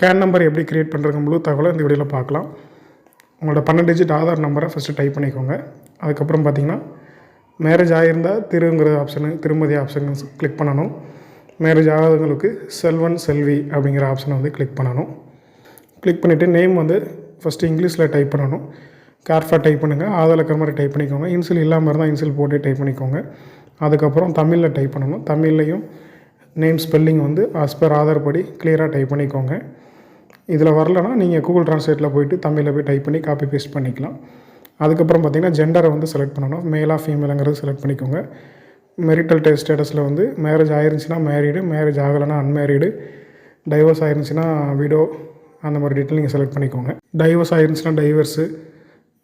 Can number எப்படி create பண்ணுறது முழு தகவலை இந்த வீடியோவில் பார்க்கலாம். உங்களோட பன்னெண்டு டிஜிட் ஆதார் நம்பரை ஃபஸ்ட்டு டைப் பண்ணிக்கோங்க. அதுக்கப்புறம் பார்த்தீங்கன்னா மேரேஜ் ஆகியிருந்தால் திருங்கிற ஆப்ஷனு திருமதி ஆப்ஷன் கிளிக் பண்ணணும். மேரேஜ் ஆகாதவங்களுக்கு செல்வன் செல்வி அப்படிங்கிற ஆப்ஷனை வந்து கிளிக் பண்ணணும். கிளிக் பண்ணிவிட்டு நேம் வந்து ஃபஸ்ட்டு இங்கிலீஷில் டைப் பண்ணணும். கேர்ஃபாக டைப் பண்ணுங்கள் ஆதார் இருக்கிற மாதிரி டைப் பண்ணிக்கோங்க. இன்சில் இல்லாமல் இருந்தால் இன்சில் போட்டு டைப் பண்ணிக்கோங்க. அதுக்கப்புறம் தமிழில் டைப் பண்ணணும். தமிழ்லையும் நேம் ஸ்பெல்லிங் வந்து அஸ் பர் ஆதார் படி கிளியராக டைப் பண்ணிக்கோங்க. இதில் வரலனா நீங்கள் கூகுள் ட்ரான்ஸ்லேட்டில் போயிட்டு தமிழில் போய் டைப் பண்ணி காப்பி பேஸ்ட் பண்ணிக்கலாம். அதுக்கப்புறம் பார்த்திங்கன்னா ஜெண்டரை வந்து செலக்ட் பண்ணணும். மேலா ஃபீமேலுங்கிறது செலக்ட் பண்ணிக்கோங்க. மெரிட்டல் டெஸ்ட் ஸ்டேட்டஸில் வந்து மேரேஜ் ஆயிருந்துச்சுன்னா மேரீடு மேரேஜ் ஆகலைன்னா அன்மேரீடு டைவர்ஸ் ஆயிருந்துச்சுன்னா விடோ அந்த மாதிரி டீட்டெயில் நீங்கள் செலக்ட் பண்ணிக்கோங்க. டைவர்ஸ் ஆயிருந்துச்சுன்னா டைவர்ஸு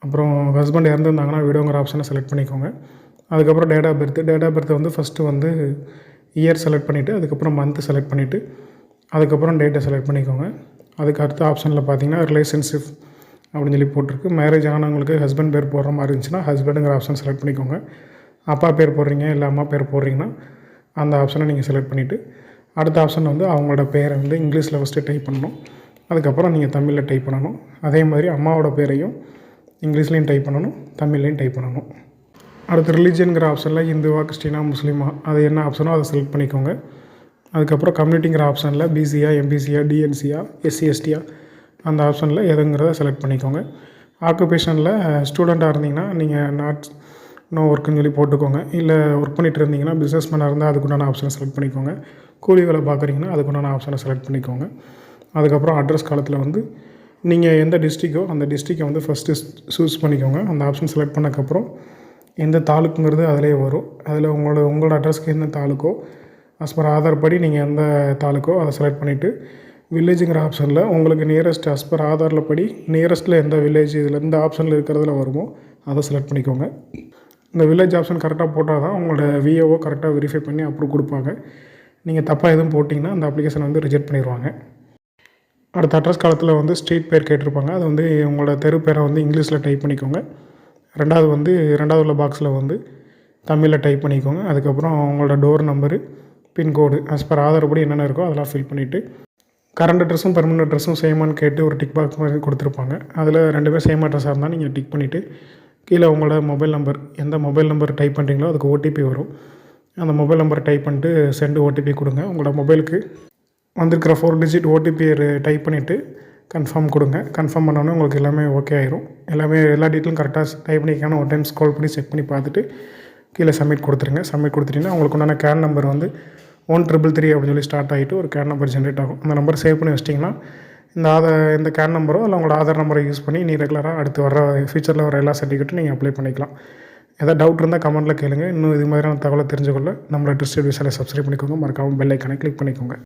அப்புறம் ஹஸ்பண்ட் இறந்துருந்தாங்கன்னா விடோங்கிற ஆப்ஷனை செலக்ட் பண்ணிக்கோங்க. அதுக்கப்புறம் date of birth date of birth வந்து ஃபஸ்ட்டு வந்து இயர் செலக்ட் பண்ணிவிட்டு அதுக்கப்புறம் மந்த்து செலக்ட் பண்ணிவிட்டு அதுக்கப்புறம் டேட்டை செலக்ட் பண்ணிக்கோங்க. அதுக்கு அடுத்த ஆப்ஷனில் பார்த்தீங்கன்னா ரிலேஷன்ஷிப் அப்படின்னு சொல்லி போட்டிருக்கு. மேரேஜ் ஆனவங்களுக்கு ஹஸ்பண்ட் பேர் போடுற மாதிரி இருந்துச்சுன்னா ஹஸ்பண்டுங்கிற ஆப்ஷன் செலக்ட் பண்ணிக்கோங்க. அப்பா பேர் போடுறீங்க இல்லை அம்மா பேர் போடுறீங்கன்னா அந்த ஆப்ஷனை நீங்கள் செலக்ட் பண்ணிவிட்டு அடுத்த ஆப்ஷன் வந்து அவங்களோட பேரை வந்து இங்கிலீஷில் ஃபஸ்ட்டு டைப் பண்ணணும். அதுக்கப்புறம் நீங்கள் தமிழில் டைப் பண்ணணும். அதே மாதிரி அம்மாவோட பேரையும் இங்கிலீஷ்லேயும் டைப் பண்ணணும் தமிழ்லேயும் டைப் பண்ணணும். அடுத்து ரிலீஜியனுங்கிற ஆப்ஷனில் இந்துவா கிறிஸ்டினா முஸ்லீமா அது என்ன ஆப்ஷனோ அதை செலக்ட் பண்ணிக்கோங்க. அதுக்கப்புறம் கம்யூனிட்டிங்கிற ஆப்ஷனில் பிசியா எம்பிசியா டிஎன்சியா எஸ்சி எஸ்டியா அந்த ஆப்ஷனில் எதுங்கிறத செலக்ட் பண்ணிக்கோங்க. ஆக்குபேஷனில் ஸ்டூடெண்ட்டாக இருந்தீங்கன்னா நீங்கள் நாட் நோ ஒர்க்குன்னு சொல்லி போட்டுக்கோங்க. இல்லை ஒர்க் பண்ணிகிட்டு இருந்தீங்கன்னா பிஸ்னஸ் மேனாக இருந்தால் அதுக்குண்டான ஆப்ஷனை செலக்ட் பண்ணிக்கோங்க. கூலி வேலை பார்க்குறீங்கன்னா அதுக்குண்டான ஆப்ஷனை செலக்ட் பண்ணிக்கோங்க. அதுக்கப்புறம் அட்ரஸ் காலத்தில் வந்து நீங்கள் எந்த டிஸ்ட்ரிக்கோ அந்த டிஸ்ட்ரிக்கை வந்து ஃபஸ்ட்டு சூஸ் பண்ணிக்கோங்க. அந்த ஆப்ஷன் செலக்ட் பண்ணக்கப்புறம் எந்த தாலுக்குங்கிறது அதிலே வரும். அதில் உங்களோட உங்களோட அட்ரஸ்க்கு எந்த தாலுக்கோ அஸ் பர் ஆதார் படி நீங்கள் எந்த தாலுக்கோ அதை செலக்ட் பண்ணிவிட்டு வில்லேஜுங்கிற ஆப்ஷனில் உங்களுக்கு நியரஸ்ட் அஸ் பர் ஆதாரில் படி நியரஸ்ட்டில் எந்த வில்லேஜ் இதில் எந்த ஆப்ஷனில் இருக்கிறதுல வருமோ அதை செலக்ட் பண்ணிக்கோங்க. இந்த வில்லேஜ் ஆப்ஷன் கரெக்டாக போட்டால் தான் உங்களோட விஏஓ கரெக்டாக வெரிஃபை பண்ணி அப்ரூவ் கொடுப்பாங்க. நீங்கள் தப்பாக எதுவும் போட்டிங்கன்னா அந்த அப்ளிகேஷன் வந்து ரிஜெக்ட் பண்ணிடுவாங்க அடுத்த அட்ரஸ் காலத்தில் வந்து ஸ்ட்ரீட் பேர் கேட்டிருப்பாங்க. அது வந்து உங்களோட தெரு பேரை வந்து இங்கிலீஷில் டைப் பண்ணிக்கோங்க. ரெண்டாவது வந்து ரெண்டாவது உள்ள பாக்ஸில் வந்து தமிழில் டைப் பண்ணிக்கோங்க. அதுக்கப்புறம் உங்களோட door number pin code as per Aadhaar படி என்னென்ன இருக்கோ அதெல்லாம் ஃபில் பண்ணிவிட்டு கரண்ட் அட்ரஸும் பெர்மனன்ட் அட்ரஸும் சேமான்னு கேட்டு ஒரு டிக் பாக்ஸ் மாதிரி கொடுத்துருப்பாங்க. அதில் ரெண்டு பேர் சேம் அட்ரஸாக இருந்தால் நீங்கள் டிக் பண்ணிவிட்டு கீழே உங்களோட மொபைல் நம்பர் எந்த மொபைல் நம்பர் டைப் பண்ணுறீங்களோ அதுக்கு ஓடிபி வரும். அந்த மொபைல் நம்பரை டைப் பண்ணிட்டு சென்டு ஓடிபி கொடுங்க. உங்களோட மொபைலுக்கு வந்திருக்கிற ஃபோர் டிஜிட் ஓடிபி டைப் பண்ணிவிட்டு கன்ஃபார்ம் கொடுங்க. கன்ஃபார்ம் பண்ணோன்னே உங்களுக்கு எல்லாமே ஓகே ஆயிரும். எல்லாமே எல்லா டீட்டெயிலும் கரெக்டாக டைப் பண்ணிக்கான ஒரு டைம் ஸ்கால் பண்ணி செக் பண்ணி பார்த்துட்டு கீழே சப்மிட் கொடுத்துருங்க. சப்மிட் கொடுத்துட்டிங்கன்னா உங்களுக்கு உண்டான கேன் நம்பர் வந்து ஒன் ட்ரிபிள் த்ரீ அப்படின்னு சொல்லி ஸ்டார்ட் ஆகிட்டு ஒரு கேன் நம்பர் ஜென்ரேட் ஆகும். அந்த நம்பர் சேவ் பண்ணி வச்சிட்டிங்கன்னா இந்த ஆதார் இந்த கேன் நம்பரோ இல்லை உங்களோட ஆதார் நம்பரை யூஸ் பண்ணி நீ ரெகுலராக அடுத்து வர ஃபியூச்சரில் வர எல்லா சர்டிஃபிகேட்டும் நீங்கள் அப்ளை பண்ணிக்கலாம். ஏதாவது டவுட் இருந்தால் கமெண்ட்டில் கேளுங்க. இன்னும் இது மாதிரியான தகவலை தெரிஞ்சுக்கொள்ள நம்மளோட டிஸ்ட்ரிபியூஷனை சப்ஸ்கிரைப் பண்ணிக்கோங்க. மறக்காமல் பெல் ஐக்கனை கிளிக் பண்ணிக்கோங்க.